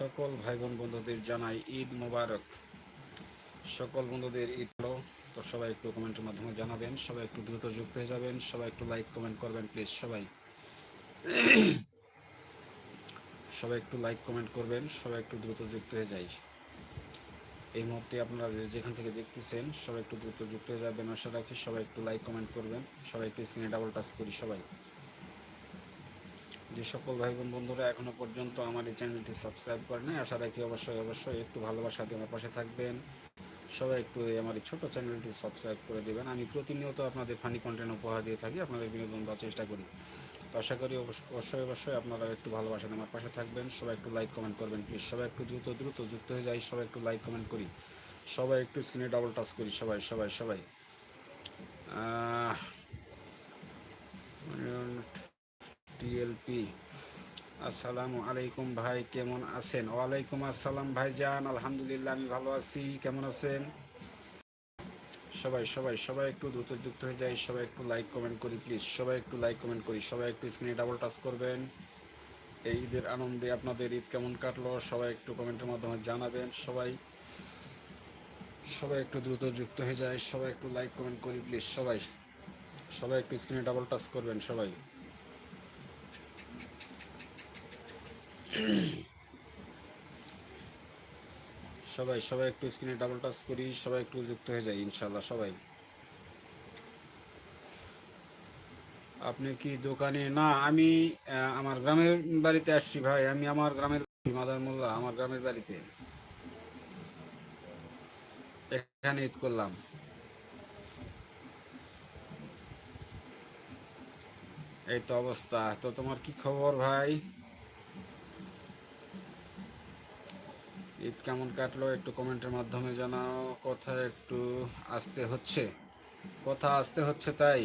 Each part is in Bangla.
সকল ভাই বোন বন্ধুদের জানাই ঈদ মোবারক। সকল বন্ধুদের ঈদ হলো, তো সবাই একটু কমেন্টের মাধ্যমে জানাবেন, সবাই একটু দ্রুত যুক্ত হয়ে যাবেন, সবাই একটু লাইক, কমেন্ট করবেন, প্লিজ সবাই। সবাই একটু লাইক, কমেন্ট করবেন, সবাই একটু দ্রুত যুক্ত হয়ে যাই। এই মুহূর্তে আপনারা যেখান থেকে দেখতেছেন, সবাই একটু দ্রুত যুক্ত হয়ে যাবেন, আশা রাখি সবাই একটু লাইক, কমেন্ট করবেন, সবাই একটু স্ক্রিনে ডাবল টাচ করি সবাই। যে সকল ভাই বোন বন্ধুরা এখনও পর্যন্ত আমার এই চ্যানেলটি সাবস্ক্রাইব করেন আশা রাখি অবশ্যই অবশ্যই একটু ভালোবাসা দিয়ে আমার পাশে থাকবেন। সবাই একটু আমার এই ছোট চ্যানেলটি সাবস্ক্রাইব করে দেবেন। আমি প্রতিনিয়ত আপনাদের ফানি কন্টেন্ট উপহার দিয়ে থাকি, আপনাদের বিনোদন দেওয়ার চেষ্টা করি। তো আশা করি অবশ্য- অবশ্যই অবশ্যই আপনারা একটু ভালোবাসা আমার পাশে থাকবেন। সবাই একটু লাইক কমেন্ট করবেন প্লিজ সবাই একটু দ্রুত দ্রুত যুক্ত হয়ে যাই, সবাই একটু লাইক কমেন্ট করি। সবাই একটু স্ক্রিনে ডাবল টাচ করি, সবাই সবাই সবাই। টিএলপি। আসসালামু আলাইকুম ভাই, কেমন আছেন? ওয়ালাইকুম আসসালাম ভাইজান, আলহামদুলিল্লাহ আমি ভালো আছি, কেমন আছেন? সবাই সবাই সবাই একটু দ্রুত যুক্ত হয়ে যায়, সবাই একটু লাইক কমেন্ট করি প্লিজ সবাই একটু লাইক কমেন্ট করি, সবাই একটু স্ক্রিনে ডাবল টাচ করবেন। এই ঈদের আনন্দে আপনাদের ঈদ কেমন কাটলো, সবাই একটু কমেন্টের মাধ্যমে জানাবেন, সবাই। সবাই একটু দ্রুত যুক্ত হয়ে যায়, সবাই একটু লাইক কমেন্ট করি প্লিজ সবাই সবাই একটু স্ক্রিনে ডাবল টাচ করবেন, সবাই। সবাই সবাই একটু স্ক্রিনে ডাবল টাচ করি, সবাই একটু যুক্ত হয়ে যায় ইনশাল্লাহ সবাই। আপনি কি দোকানে? না, আমি আমার গ্রামের বাড়িতে আসছি ভাই। আমি আমার গ্রামের মাদার মোল্লা, আমার গ্রামের বাড়িতে। এখানে ঈদ করলাম। এই তো অবস্থা। তো তোমার কি খবর ভাই? ঈদ কেমন কাটলো একটু কমেন্টের মাধ্যমে জানাও। কথা একটু আসতে হচ্ছে। কথা আসতে হচ্ছে তাই।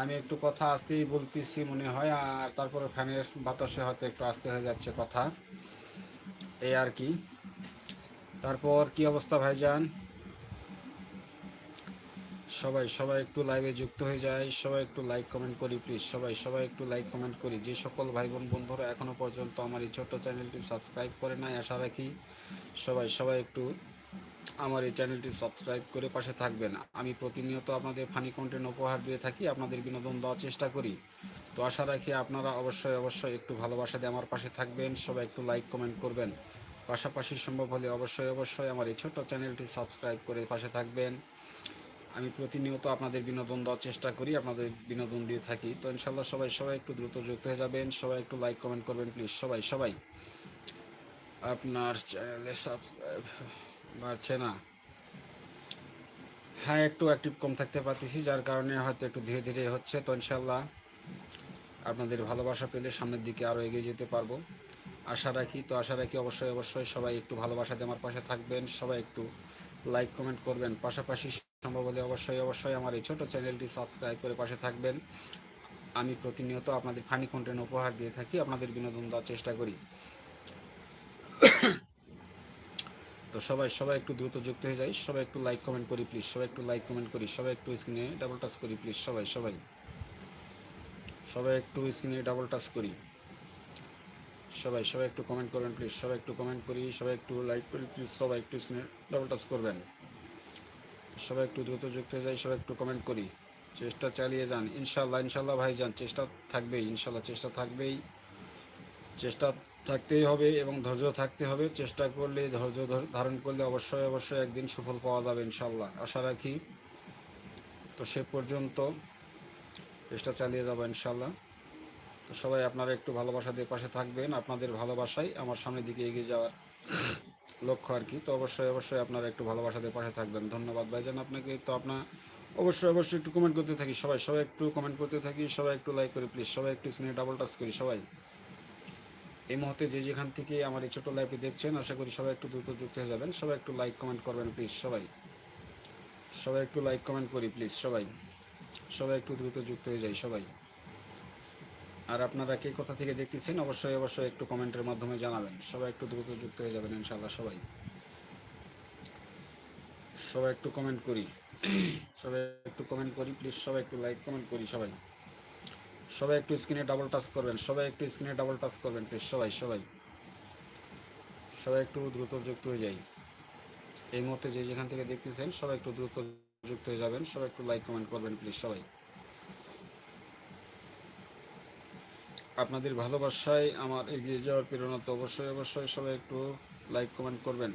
আমি একটু কথা আসতেই বলতেছি মনে হয়, আর তারপরে ফ্যানের বাতাসে হয়তো একটু আসতে হয়ে যাচ্ছে কথা। এই আর কি। তারপর কি অবস্থা ভাইজান? সবাই সবাই একটু লাইভে যুক্ত হয়ে যায়, সবাই একটু লাইক কমেন্ট করি প্লিজ সবাই সবাই একটু লাইক কমেন্ট করি। যে সকল ভাই বোন বন্ধুরা এখনও পর্যন্ত আমার এই ছোট্ট চ্যানেলটি সাবস্ক্রাইব করে নাই, আশা রাখি সবাই সবাই একটু আমার এই চ্যানেলটি সাবস্ক্রাইব করে পাশে থাকবেন। আমি প্রতিনিয়ত আপনাদের ফানি কন্টেন্ট উপহার দিয়ে থাকি, আপনাদের বিনোদন দেওয়ার চেষ্টা করি। তো আশা রাখি আপনারা অবশ্যই অবশ্যই একটু ভালোবাসা দিয়ে আমার পাশে থাকবেন, সবাই একটু লাইক কমেন্ট করবেন। পাশাপাশি সম্ভব হলে অবশ্যই অবশ্যই আমার এই ছোট্ট চ্যানেলটি সাবস্ক্রাইব করে পাশে থাকবেন। আমি প্রতিনিয়ত আপনাদের বিনোদন দেওয়ার চেষ্টা করি, আপনাদের বিনোদন দিয়ে থাকি। তো ইনশাল্লাহ সবাই সবাই একটু দ্রুত যুক্ত হয়ে যাবেন। সবাই একটু লাইক কমেন্ট করবেন প্লিজ সবাই সবাই। আপনার চ্যানেলে সাবস্ক্রাইব বাড়ছে না। হ্যাঁ একটু অ্যাক্টিভ কম থাকতে পারতেছি, যার কারণে হয়তো একটু ধীরে ধীরে হচ্ছে। তো ইনশাল্লাহ আপনাদের ভালোবাসা পেলে সামনের দিকে আরও এগিয়ে যেতে পারব। আশা রাখি, তো আশা রাখি অবশ্যই অবশ্যই সবাই একটু ভালোবাসা দিয়ে আমার পাশে থাকবেন। সবাই একটু লাইক কমেন্ট করবেন। পাশাপাশি সম্ভব হলে অবশ্যই অবশ্যই আমার এই ছোট চ্যানেলটি সাবস্ক্রাইব করে পাশে থাকবেন। আমি প্রতিনিয়ত আপনাদের ফানি কন্টেন্ট উপহার দিয়ে থাকি, আপনাদের বিনোদন দেওয়ার চেষ্টা করি। তো সবাই সবাই একটু দ্রুত যুক্ত হয়ে যাই। সবাই একটু লাইক কমেন্ট করি প্লিজ সবাই একটু লাইক কমেন্ট করি, সবাই একটু স্ক্রিনে ডাবল টাচ করি প্লিজ সবাই সবাই। সবাই একটু স্ক্রিনে ডাবল টাচ করি। সবাই সবাই একটু কমেন্ট করবেন প্লিজ সবাই একটু কমেন্ট করি, সবাই একটু লাইক করি প্লিজ সবাই একটু স্ক্রিনে ডাবল টাচ করবেন। সবাই একটু দ্রুত যুক্ত হয়ে যাই সবাই একটু কমেন্ট করি। চেষ্টা চালিয়ে যান। ইনশাল্লাহ ইনশাল্লাহ ভাই যান চেষ্টা থাকবেই ইনশাল্লাহ চেষ্টা থাকবেই। চেষ্টা থাকতেই হবে এবং ধৈর্য থাকতে হবে। চেষ্টা করলে, ধৈর্য ধর- ধারণ করলে অবশ্যই অবশ্যই একদিন সুফল পাওয়া যাবে ইনশাল্লাহ আশা রাখি তো সে পর্যন্ত চেষ্টা চালিয়ে যাব ইনশাল্লাহ তো সবাই আপনারা একটু ভালোবাসা দিয়ে পাশে থাকবেন। আপনাদের ভালোবাসাই আমার সামনের দিকে এগিয়ে যাওয়ার। লক্ষ্য আর কি। তো অবশ্যই অবশ্যই আপনারা একটু ভালোবাসা দিয়ে পাশে থাকবেন। ধন্যবাদ ভাইজান আপনাকে। তো আপনার অবশ্যই অবশ্যই একটু কমেন্ট করতে থাকি সবাই। সবাই একটু কমেন্ট করতে থাকি, সবাই একটু লাইক করি প্লিজ সবাই একটু স্ক্রিনে ডাবল টাচ করি, সবাই। এই মুহূর্তে যে যেখান থেকে আমার এই ছোটো লাইভটি দেখছেন, আশা করি সবাই একটু দ্রুত যুক্ত হয়ে যাবেন। সবাই একটু লাইক কমেন্ট করবেন প্লিজ সবাই। সবাই একটু লাইক কমেন্ট করি প্লিজ সবাই। সবাই একটু দ্রুত যুক্ত হয়ে যাই, সবাই। আর আপনারা কে কোথা থেকে দেখতেছেন, অবশ্যই অবশ্যই একটু কমেন্টের মাধ্যমে জানাবেন। সবাই একটু দ্রুত যুক্ত হয়ে যাবেন ইনশাল্লাহ সবাই। সবাই একটু কমেন্ট করি। সবাই একটু কমেন্ট করি, প্লিজ সবাই একটু লাইক কমেন্ট করি সবাই। সবাই একটু স্ক্রিনে ডাবল টাচ করবেন, সবাই একটু স্ক্রিনে ডাবল টাচ করবেন, প্লিজ সবাই সবাই। সবাই একটু দ্রুত যুক্ত হয়ে যাই। এই মুহূর্তে যে যেখান থেকে দেখতেছেন, সবাই একটু দ্রুত যুক্ত হয়ে যাবেন, সবাই একটু লাইক কমেন্ট করবেন, প্লিজ সবাই। আপনাদের ভালোবাসায় আমার এগিয়ে যাওয়ার প্রেরণা তো অবশ্যই অবশ্যই। সবাই একটু লাইক কমেন্ট করবেন।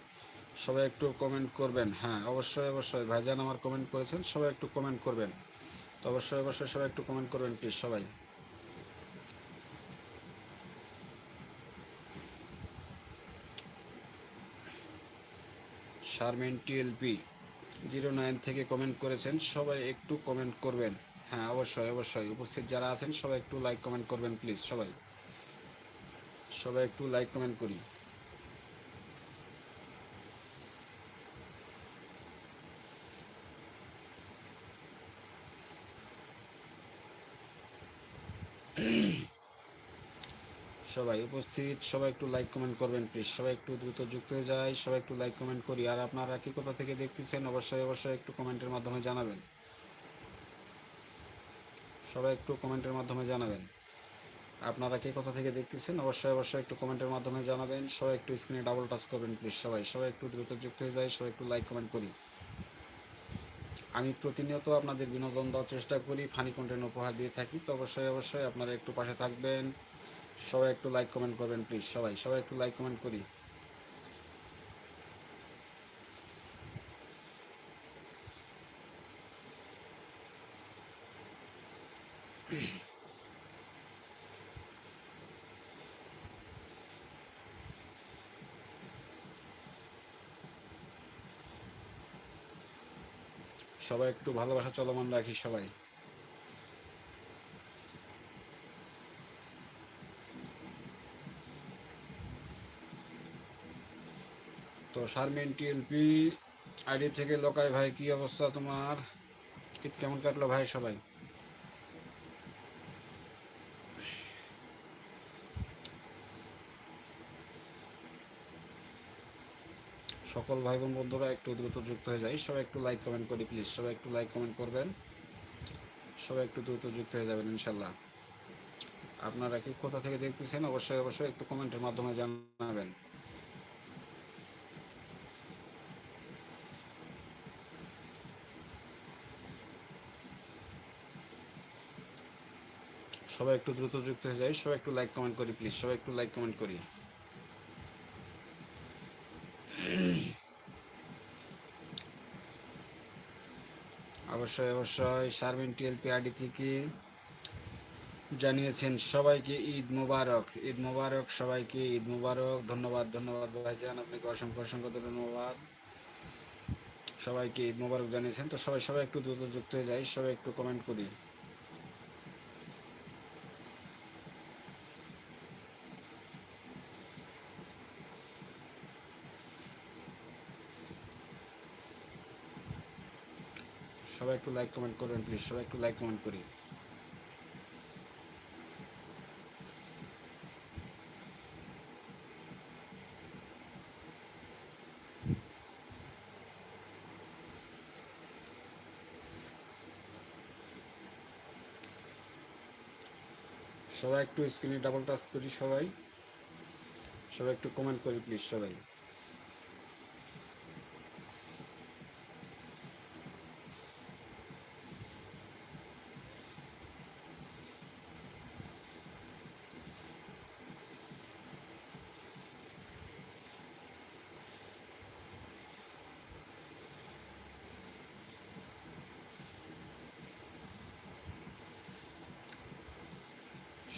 সবাই একটু কমেন্ট করবেন। হ্যাঁ অবশ্যই অবশ্যই। ভাইজান আমার কমেন্ট করেছেন, সবাই একটু কমেন্ট করবেন। তো অবশ্যই অবশ্যই সবাই একটু কমেন্ট করবেন প্লিজ সবাই। শারমিন টিএলপি, জিরো নাইন থেকে কমেন্ট করেছেন, সবাই একটু কমেন্ট করবেন। হ্যাঁ অবশ্যই অবশ্যই। উপস্থিত যারা আছেন, সবাই একটু লাইক কমেন্ট করবেন প্লিজ সবাই। সবাই একটু লাইক কমেন্ট করি। সবাই উপস্থিত, সবাই একটু লাইক কমেন্ট করবেন প্লিজ সবাই একটু দ্রুত যুক্ত হয়ে যায়, সবাই একটু লাইক কমেন্ট করি। আর আপনারা কি কোথা থেকে দেখতেছেন, অবশ্যই অবশ্যই একটু কমেন্টের মাধ্যমে জানাবেন। সবাই একটু কমেন্টের মাধ্যমে জানাবেন। আপনারা কে কোথা থেকে দেখতেছেন, অবশ্যই অবশ্যই একটু কমেন্টের মাধ্যমে জানাবেন। সবাই একটু স্ক্রিনে ডাবল টাচ করবেন প্লিজ সবাই। সবাই একটু দ্রুত যুক্ত হয়ে যায়, সবাই একটু লাইক কমেন্ট করি। আমি প্রতিনিয়ত আপনাদের বিনোদন দেওয়ার চেষ্টা করি ফানি কন্টেন্ট উপহার দিয়ে থাকি, তো অবশ্যই অবশ্যই আপনারা একটু পাশে থাকবেন। সবাই একটু লাইক কমেন্ট করবেন প্লিজ সবাই। সবাই একটু লাইক কমেন্ট করি। সবাই একটু ভালোবাসা চলমান রাখি সবাই। তো শারমিন টিএলপি, আইডি থেকে লোকাই ভাই, কি অবস্থা তোমার? কেমন কাটলো ভাই সবাই? সকল ভাই বোন বন্ধুরা একটু দ্রুত যুক্ত হয়ে যায় সবাই একটু লাইক কমেন্ট করি প্লিজ সবাই একটু লাইক কমেন্ট করবেন। সবাই একটু দ্রুত যুক্ত হয়ে যাবেন ইনশাল্লাহ আপনারা কি কোথা থেকে দেখতেছেন? অবশ্যই অবশ্যই একটু কমেন্টের মাধ্যমে জানাবেন। সবাই একটু দ্রুত যুক্ত হয়ে যায় সবাই একটু লাইক কমেন্ট করি প্লিজ সবাই একটু লাইক কমেন্ট করি। অবশ্যই অবশ্যই। শারমিন টিএলপি আইডি থেকে জানিয়েছেন সবাইকে ঈদ মুবারক। ঈদ মুবারক, সবাইকে ঈদ মুবারক। ধন্যবাদ ধন্যবাদ ভাইজান। আপনাকে অসংখ্য অসংখ্য ধন্যবাদ। সবাইকে ঈদ মুবারক জানিয়েছেন। তো সবাই সবাই একটু দ্রুত যুক্ত হয়ে যায়, সবাই একটু কমেন্ট করি সবাই একটু লাইক কমেন্ট করবেন প্লিজ সবাই একটু লাইক কমেন্ট করি। সবাই একটু স্ক্রিনে ডাবল টাচ করি, সবাই। সবাই একটু কমেন্ট করি প্লিজ সবাই।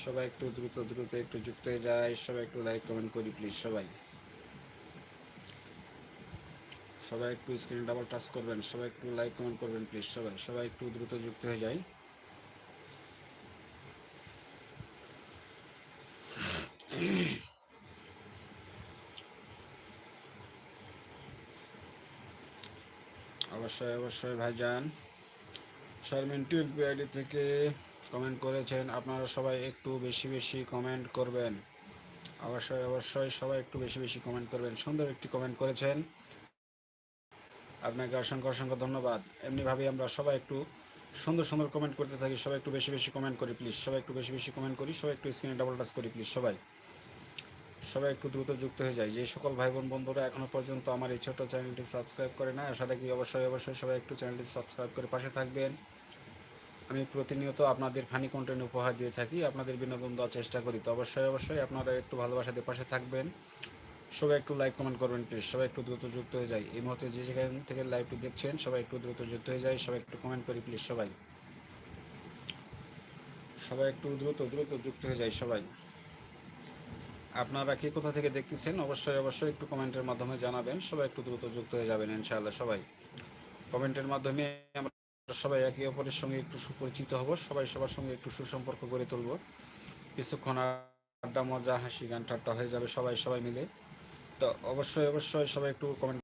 সবাই একটু দ্রুত দ্রুত একটু যুক্ত হয়ে যায়। সবাই একটু লাইক কমেন্ট করি প্লিজ সবাই। সবাই একটু স্ক্রিনে ডাবল টাচ করবেন, সবাই একটু লাইক কমেন্ট করবেন প্লিজ সবাই। সবাই একটু দ্রুত যুক্ত হয়ে যায়। অবশ্যই অবশ্যই, ভাইজান। শারমিন আইডি থেকে কমেন্ট করেছেন, আপনারা সবাই একটু বেশি বেশি কমেন্ট করবেন। অবশ্যই অবশ্যই সবাই একটু বেশি বেশি কমেন্ট করবেন। সুন্দর একটি কমেন্ট করেছেন। আপনাকে অসংখ্য অসংখ্য ধন্যবাদ। এমনিভাবে আমরা সবাই একটু সুন্দর সুন্দর কমেন্ট করতে থাকি, সবাই একটু বেশি বেশি কমেন্ট করি প্লিজ সবাই একটু বেশি বেশি কমেন্ট করি, সবাই একটু স্ক্রিনে ডাবল টাচ করি প্লিজ সবাই। সবাই একটু দ্রুত যুক্ত হয়ে যায়। যে সকল ভাই বোন বন্ধুরা এখনও পর্যন্ত আমার এই ছোট্ট চ্যানেলটি সাবস্ক্রাইব করে না আশা রাখি অবশ্যই অবশ্যই সবাই একটু চ্যানেলটি সাবস্ক্রাইব করে পাশে থাকবেন। আমি প্রতিনিয়ত আপনাদের ফানি কন্টেন্ট উপহার দিয়ে থাকি, আপনাদের বিনোদন দেওয়ার চেষ্টা করি। তো অবশ্যই অবশ্যই আপনারা একটু ভালোবাসা দিয়ে পাশে থাকবেন। সবাই একটু লাইক কমেন্ট করবেন প্লিজ সবাই একটু দ্রুত যুক্ত হয়ে যায়। এই মুহূর্তে যে যেখান থেকে লাইভটি দেখছেন, সবাই একটু দ্রুত যুক্ত হয়ে যায়। সবাই একটু কমেন্ট করি প্লিজ সবাই। সবাই একটু দ্রুত দ্রুত যুক্ত হয়ে যায়, সবাই। আপনারা কে কোথা থেকে দেখতেছেন? অবশ্যই অবশ্যই একটু কমেন্টের মাধ্যমে জানাবেন। সবাই একটু দ্রুত যুক্ত হয়ে যাবেন, ইনশাআল্লাহ, সবাই। কমেন্টের মাধ্যমে আমরা সবাই একে অপরের সঙ্গে একটু সুপরিচিত হব, সবাই সবার সঙ্গে একটু সুসম্পর্ক গড়ে তুলব। কিছুক্ষণ আড্ডা, মজা, হাসি, গান ঠাট্টা হয়ে যাবে সবাই সবাই মিলে। তো অবশ্যই অবশ্যই সবাই একটু কমেন্ট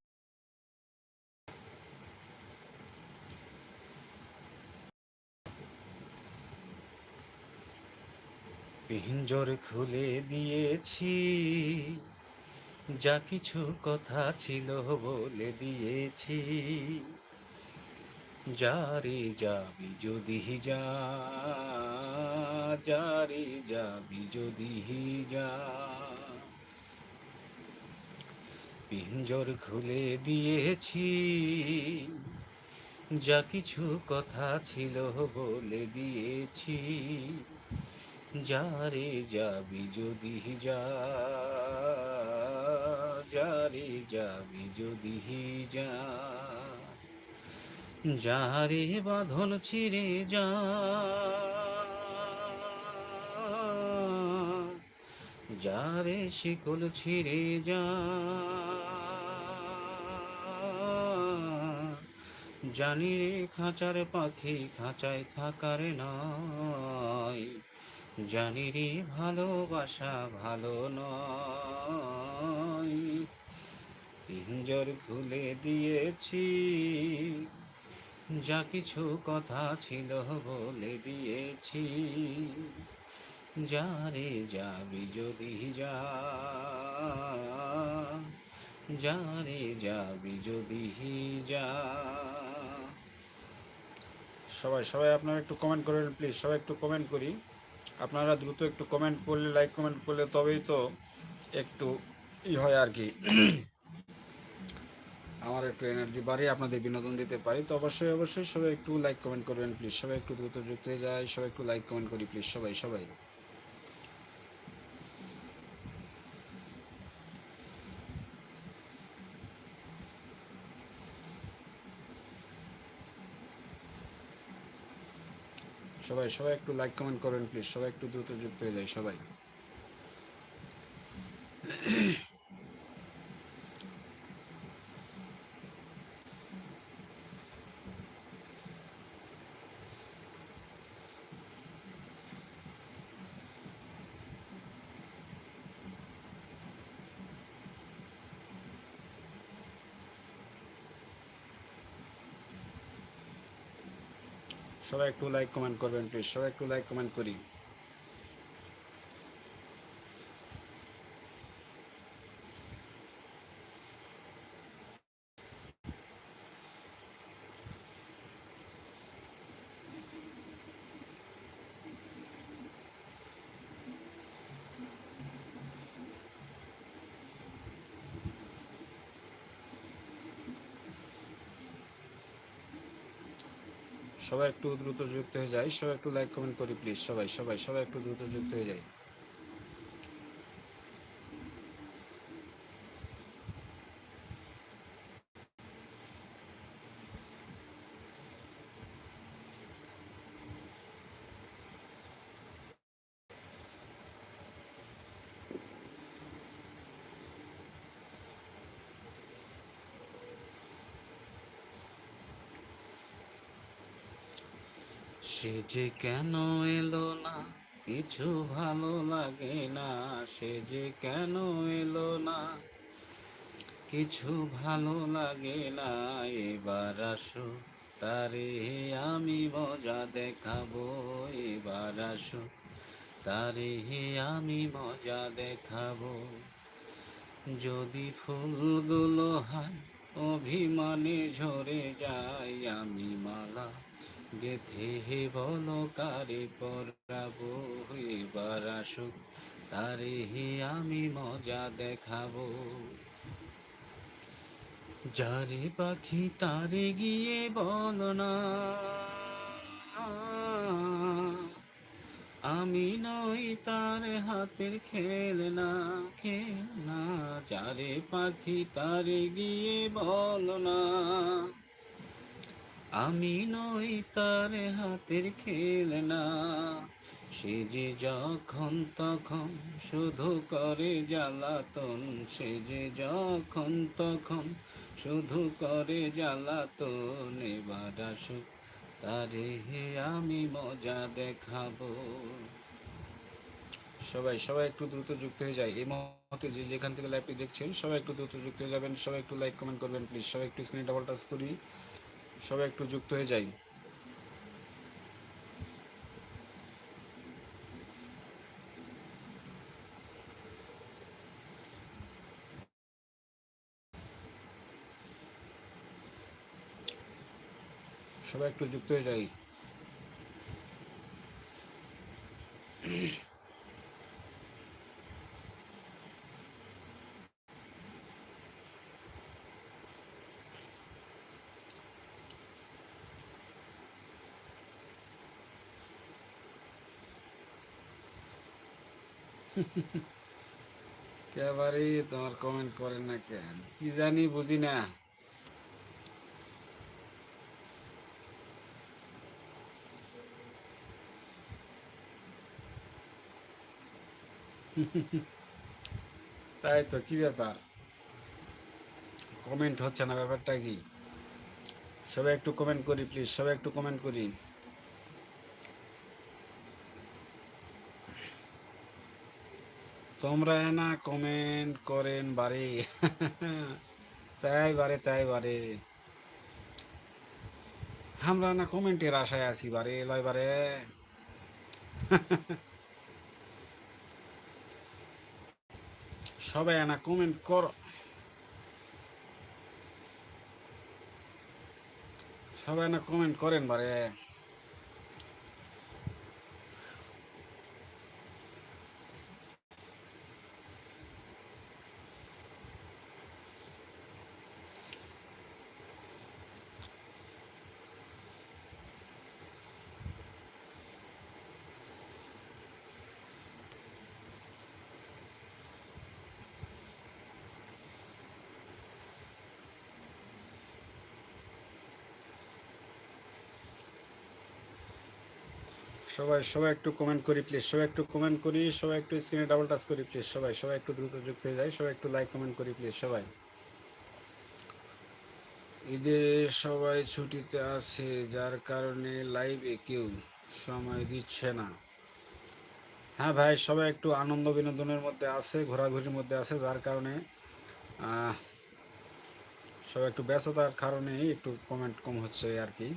পিঞ্জর খুলে দিয়েছি, যা কিছু কথা ছিল বলে দিয়েছি। যারে যাবি যদি যা যারে যাবি যদি যা। পিঞ্জর খুলে দিয়েছি, যা কিছু কথা ছিল বলে দিয়েছি। যারে যাবি যদি যা যারে যাবি যদি যা। যারে বাঁধন ছিঁড়ে যা। যারে শিকল ছিঁড়ে যা। জানি রে খাঁচার পাখি খাঁচায় থাকার নয়। জানি রে ভালোবাসা ভালো নয়। পিঞ্জর খুলে দিয়েছি। যা কিছু কথা ছিল বলে দিয়েছি। যারে যাবি যদি যা যারে যাবি যদি যা। সবাই সবাই আপনারা একটু কমেন্ট করেন প্লিজ সবাই একটু কমেন্ট করি। আপনারা দ্রুত একটু কমেন্ট করলে লাইক কমেন্ট করলে তবেই তো একটু ই হয় আর কি। আমার একটু এনার্জি বাড়ে আপনাদের বিনোদন দিতে পারি, তো অবশ্যই অবশ্যই সবাই একটু লাইক কমেন্ট করবেন প্লিজ সবাই একটু দ্রুত যুক্ত হয়ে যায়, সবাই একটু লাইক কমেন্ট করি প্লিজ সবাই সবাই। সবাই সবাই একটু লাইক কমেন্ট করবেন প্লিজ সবাই একটু দ্রুত যুক্ত হয়ে যায়, সবাই। সবাই একটু লাইক কমেন্ট করবেন প্লিজ সবাই একটু লাইক কমেন্ট করি। সবাই একটু দ্রুত যুক্ত হয়ে যায়। সবাই একটু লাইক কমেন্ট করি প্লিজ সবাই সবাই সবাই একটু দ্রুত যুক্ত হয়ে যায় সে যে কেন এলো না? কিছু ভালো লাগে না। সে যে কেন এলো না? কিছু ভালো লাগে না। এবার আসো, তারে আমি মজা দেখাবো। এবার আসো, তারে আমি মজা দেখাবো। যদি ফুলগুলো হয়, অভিমানে ঝরে যায়। আমি মালা গেথে হে বলো কারে পরাবো এবার আসুক তারে হে আমি মজা দেখাবো। যারে পাখি তারে গিয়ে বল না। আমি নই তার হাতের খেলনা খেলনা। যারে পাখি তারে গিয়ে বল না। আমি নই তার হাতের খেলনা। সে যে যখন তখন শুধু করে জ্বালাতন, সে যে যখন তখন শুধু করে জ্বালাতন, এবার আসুক তারে আমি মজা দেখাবো। সবাই সবাই একটু দ্রুত যুক্ত হয়ে যায়। এই মুহূর্তে যে যেখান থেকে লাইভটি দেখছেন, সবাই একটু দ্রুত যুক্ত হয়ে যাবেন, সবাই একটু লাইক কমেন্ট করবেন প্লিজ সবাই একটু স্ক্রিনে ডাবল টাচ করি। সবাই একটু যুক্ত হয়ে যাই। সবাই একটু যুক্ত হয়ে যাই। একেবারেই তোমার কমেন্ট করেন না কেন? কি জানি বুঝি না। তাই তো, কি ব্যাপার? কমেন্ট হচ্ছে না, ব্যাপারটা কি? সবাই একটু কমেন্ট করি প্লিজ সবাই একটু কমেন্ট করি। তোমরা না কমেন্ট করেন বারে। তাই বারে তাই বারে। আমরা না কমেন্টের আশায় আছি বারে, লয় বারে। সবাই না কমেন্ট কর। সবাই না কমেন্ট করেন বারে। সবাই সবাই একটু কমেন্ট করি প্লিজ সবাই একটু কমেন্ট করি, সবাই একটু স্ক্রিনে ডাবল টাচ করি প্লিজ সবাই সবাই একটু দ্রুত যুক্ত হয়ে যায়। সবাই একটু লাইক কমেন্ট করি প্লিজ সবাই। ঈদে সবাই ছুটিতে আছে, যার কারণে লাইভে কেউ সময় দিচ্ছে না। হ্যাঁ ভাই, সবাই একটু আনন্দ বিনোদনের মধ্যে আছে, ঘোরাঘুরির মধ্যে আছে, যার কারণে সবাই একটু ব্যস্ততার কারণেই একটু কমেন্ট কম হচ্ছে আর কি।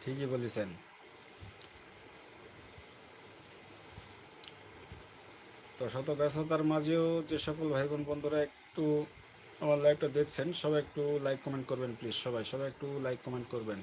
ঠিকই বলেছেন। তো শত ব্যস্ততার মাঝেও যে সকল ভাই বোন বন্ধুরা একটু আমার লাইভটা দেখছেন, সবাই একটু লাইক কমেন্ট করবেন প্লিজ সবাই সবাই একটু লাইক কমেন্ট করবেন।